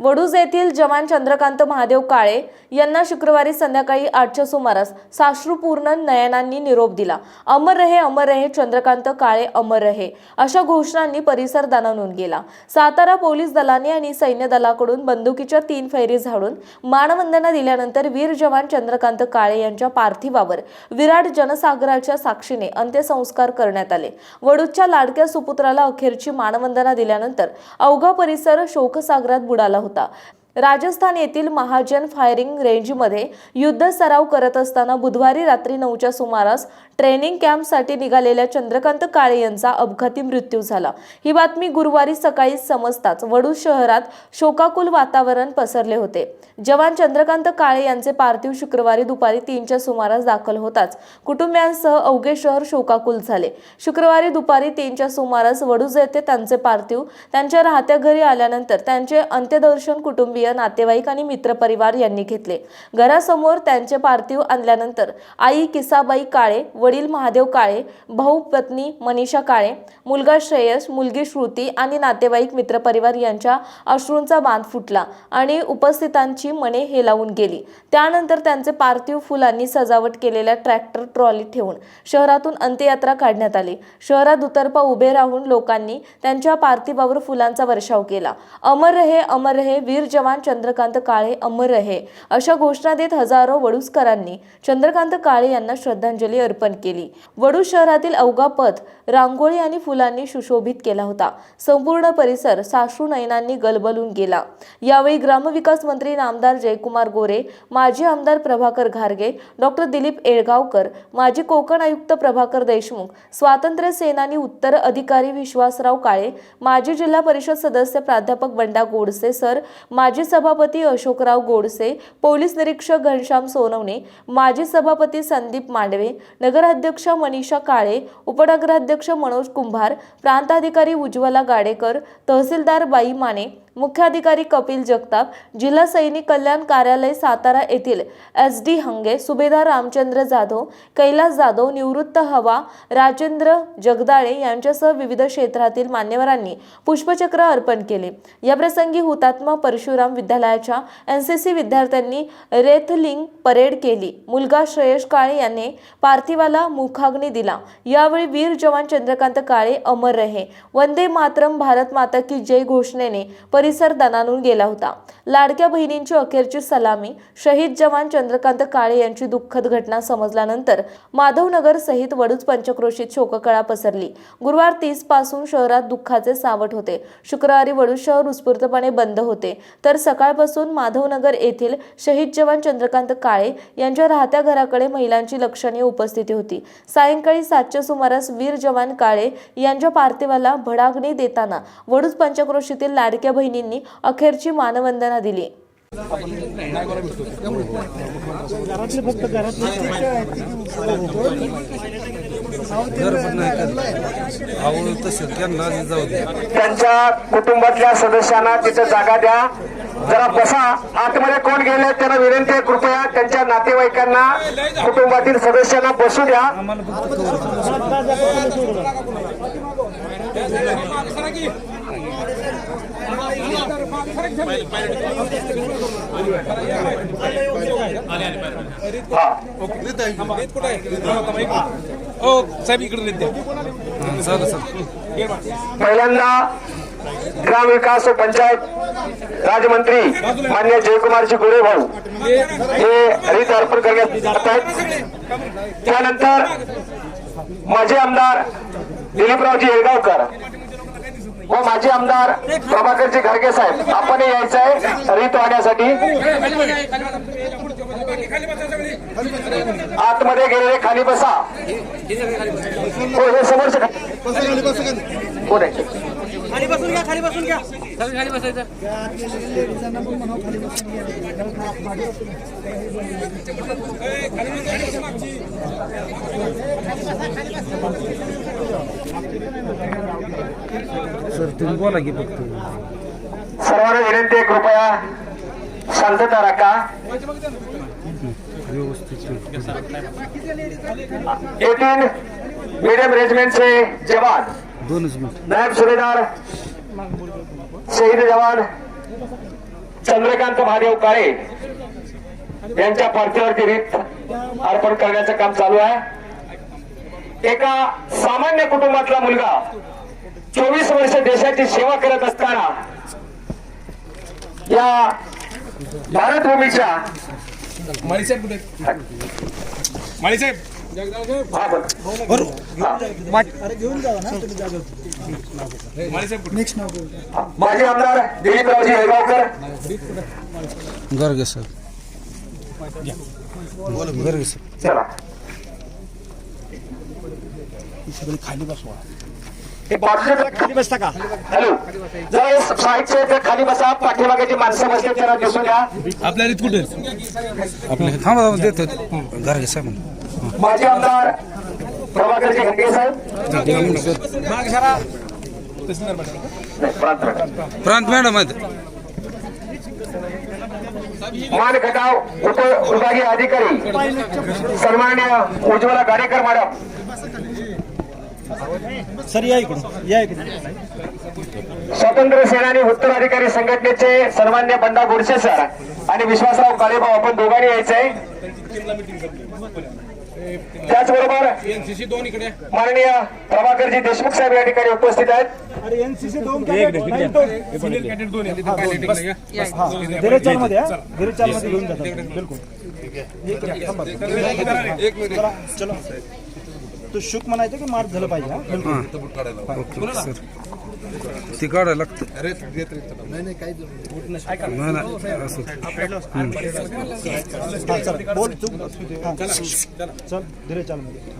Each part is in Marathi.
वडूज येथील जवान चंद्रकांत महादेव काळे यांना शुक्रवारी संध्याकाळी आठच्या सुमारास साश्रुपूर्ण नयनांनी निरोप दिला. अमर रहे अमर रहे चंद्रकांत काळे अमर रहे अशा घोषणांनी परिसर दणानून गेला. सातारा पोलीस दलाने आणि सैन्य दलाकडून बंदुकीच्या तीन फैरी झाडून मानवंदना दिल्यानंतर वीर जवान चंद्रकांत काळे यांच्या पार्थिवावर विराट जनसागराच्या साक्षीने अंत्यसंस्कार करण्यात आले. वडूजच्या लाडक्या सुपुत्राला अखेरची मानवंदना दिल्यानंतर अवघा परिसर शोकसागरात बुडाला होता. राजस्थान येथील महाजन फायरिंग रेंजमध्ये युद्ध सराव करत असताना बुधवारी रात्री नऊच्या सुमारास ट्रेनिंग कॅम्पसाठी निघालेल्या चंद्रकांत काळे यांचा अपघाती मृत्यू झाला. ही बातमी गुरुवारी सकाळी समजताच वडू शहरात शोकाकुल वातावरण पसरले होते. जवान चंद्रकांत काळे यांचे पार्थिव शुक्रवारी दुपारी तीनच्या सुमारास दाखल होताच कुटुंबियांसह अवघे शहर शोकाकुल झाले. शुक्रवारी दुपारी तीनच्या सुमारास वडूज येथे त्यांचे पार्थिव त्यांच्या राहत्या घरी आल्यानंतर त्यांचे अंत्यदर्शन कुटुंबीय नातेवाईक आणि मित्रपरिवार यांनी घेतले. घरासमोर त्यांचे पार्थिव आणल्यानंतर आई किसाबाई काळे वडील महादेव काळे भाऊ पत्नी मनीषा काळे मुलगा श्रेयस मुलगी श्रुती आणि नातेवाईक मित्रपरिवार यांच्या अश्रूंचा बांध फुटला आणि उपस्थितांची मने हेलावून गेली. त्यानंतर त्यांचे पार्थिव फुलांनी सजावट केलेल्या ट्रॅक्टर ट्रॉली ठेवून शहरातून अंत्ययात्रा काढण्यात आली. शहरात दुतर्फा उभे राहून लोकांनी त्यांच्या पार्थिवावर फुलांचा वर्षाव केला. अमर रहे अमर रहे वीर जवान चंद्रकांत काळे अमर रहे अशा घोषणा देत हजारो वडूजकरांनी चंद्रकांत काळे यांना श्रद्धांजली अर्पण केली. वडू शहरातील अवघा पथ रांगोळी आणि फुलांनी सुशोभित केला होता. संपूर्ण परिसर साश्रू नयनांनी गलबलून गेला. यावेळी ग्रामविकास मंत्री नामदार जयकुमार गोरे माजी आमदार प्रभाकर घारगे डॉक्टर दिलीप येळगावकर माजी कोकण आयुक्त प्रभाकर देशमुख स्वातंत्र्य सेनानी उत्तर अधिकारी विश्वासराव काळे माजी जिल्हा परिषद सदस्य प्राध्यापक बंडा गोडसे सर माजी सभापती अशोकराव गोडसे पोलीस निरीक्षक घनश्याम सोनवणे माजी सभापती संदीप मांडवे नगराध्यक्ष मनीषा काळे उपनगराध्यक्ष मनोज कुंभार प्रांताधिकारी उज्ज्वला गाडेकर तहसीलदार बाई माने मुख्याधिकारी कपिल जगताप जिल्हा सैनिक कल्याण कार्यालय सातारा येथील एस डी हंगे सुभेदार रामचंद्र जाधव कैलास जाधव निवृत्त हवा राजेंद्र जगदाळे यांच्यासह विविध क्षेत्रातील मान्यवरांनी पुष्पचक्र अर्पण केले. याप्रसंगी हुतात्मा परशुराम विद्यालयाच्या एन सी सी विद्यार्थ्यांनी रेथलिंग परेड केली. मुलगा श्रेयश काळे यांनी पार्थिवाला मुखाग्नी दिला. यावेळी वीर जवान चंद्रकांत काळे अमर रहे. वंदे मातरम भारत माता की जय घोषणेने परिसर दणानून गेला होता. लाडक्या बहिणींची अखेरची सलामी शहीद जवान चंद्रकांत काळे यांची दुःखद घटना समजल्यानंतर माधवनगर सहित वडूज पंचक्रोशीत शोककळा पसरली. गुरुवार तीसपासून शहरात दुःखाचे सावट होते. शुक्रवारी वडूज शहर उत्स्फूर्तपणे बंद होते. तर सकाळपासून माधवनगर येथील शहीद जवान चंद्रकांत काळे यांच्या राहत्या घराकडे महिलांची लक्षणीय उपस्थिती होती. सायंकाळी सातच्या सुमारास वीर जवान काळे यांच्या पार्थिवाला भडागणी देताना वडूज पंचक्रोशीतील लाडक्या बहिणी बहिणींनी अखेरची मानवंदना दिली. त्यांच्या कुटुंबातल्या सदस्यांना तिथे जागा द्या. जरा बसा. आतमध्ये कोण गेले त्यांना विनंती आहे कृपया त्यांच्या नातेवाईकांना कुटुंबातील सदस्यांना बसू द्या. आम्हाला साहेब इकडे पहिल्यांदा ग्रामविकास व पंचायत राज्यमंत्री मान्य जयकुमारजी गोरे भाऊ हे हरित अर्पण करण्यात जात आहेत. त्यानंतर माजी आमदार दिलीपरावजी येळगावकर व माजी आमदार प्रभाकरजी घारगे साहेब आपण यायचं आहे हरित वाहण्यासाठी आतमध्ये गेलेले खाली बसा हो हे समोरचे कोण आहे? खाली बसून घ्या खाली बसून घ्या सर तुम्ही बोला की फक्त. सर्वांना विनंती आहे कृपया शांतता राखा. व्यवस्थित एटीन मीडियम रेजिमेंटचे जवान दोनच मिनिट. नायब सुभेदार शहीद जवान चंद्रकांत महादेव काळे यांच्या पार्थिवावरती रीत अर्पण करण्याचं काम चालू आहे. एका सामान्य कुटुंबातला मुलगा चोवीस वर्ष देशाची सेवा करत असताना या भारतभूमीच्या माजी आमदार दिलीपरावजी हेगावकर गर्ग सर गर्ग सर चला. हे खाली बसता का? हॅलो. जरा साईडचे ते खाली बसा पाठीमागे जी माणसं बसले त्यांना दिसून द्या. आपल्या रीत कुठे? आहेत? आपले थांबा देतो. गर्ग साहेब. माजी आमदार प्रभाकरजी साहेब. प्रांत मॅडम. आहेत. मान खटाव उप विभागीय अधिकारी. सन्मान्य उज्ज्वला गाडेकर मॅडम. सर या इकडून या इकडून. स्वातंत्र्य सेनानी उत्तराधिकारी संघटनेचे सन्मान्य बंडा गोडसे सर. आणि विश्वासराव काळेभाऊ आपण दोघांनी यायचंय. त्याचबरोबर एनसीसी दोन इकडे माननीय प्रभाकरजी देशमुख साहेब या ठिकाणी उपस्थित आहेत. एनसीसी दोन बिलकुल. तू शुक म्हणायचं की मार झालं पाहिजे हा? बिलकुल. ओके सर ती काढायला लागतं. नाही नाही असं. हा चल बोल तू हा, चल. धीरे चाल मध्ये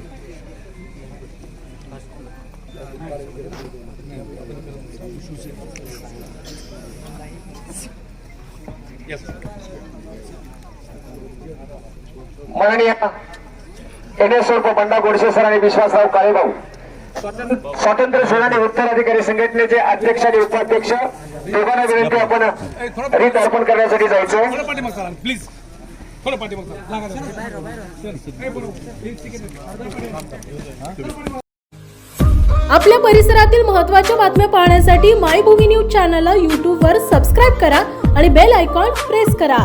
माननीय एन एस उर्फ बंडा गोडसे सर आणि विश्वासराव काळेभाऊ. स्वातंत्र्य सेनानी उत्तराधिकारी संघटनेचे अध्यक्ष आणि उपाध्यक्ष दोघांना विनंती आपण रीत अर्पण करण्यासाठी जायचं प्लीज. आपल्या परिसरातील महत्त्वाच्या बातम्या पाहण्यासाठी मायभूमी न्यूज चॅनलला यूट्यूबवर सबस्क्राईब करा आणि बेल आयकॉन प्रेस करा.